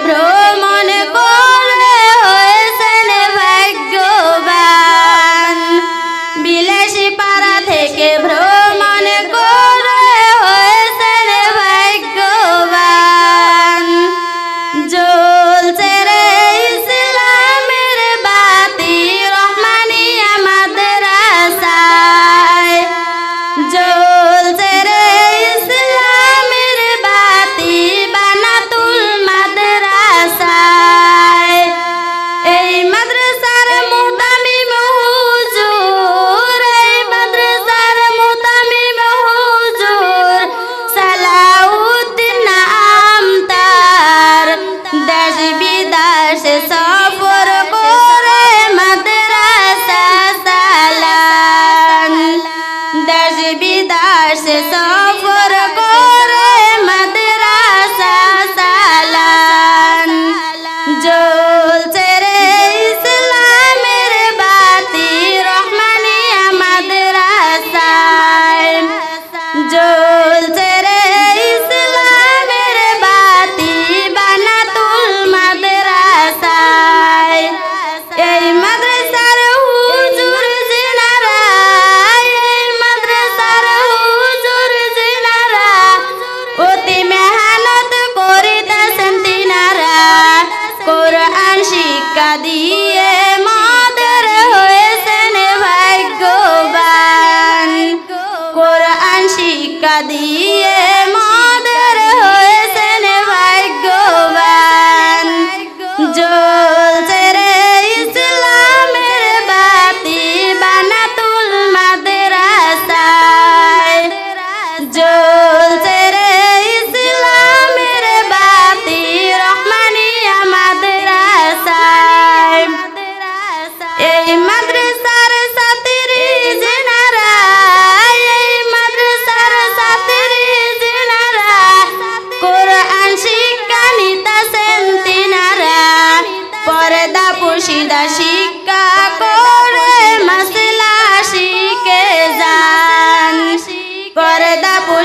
quebrou.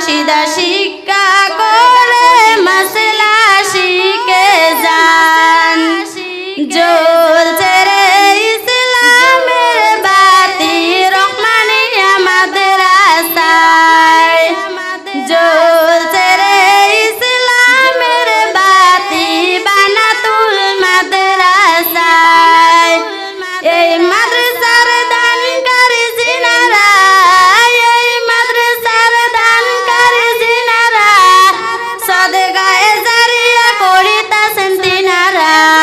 পর্দা পুশিদা শিক্ষা করে মাসলা শিখে যান। জ্বলছে Bye.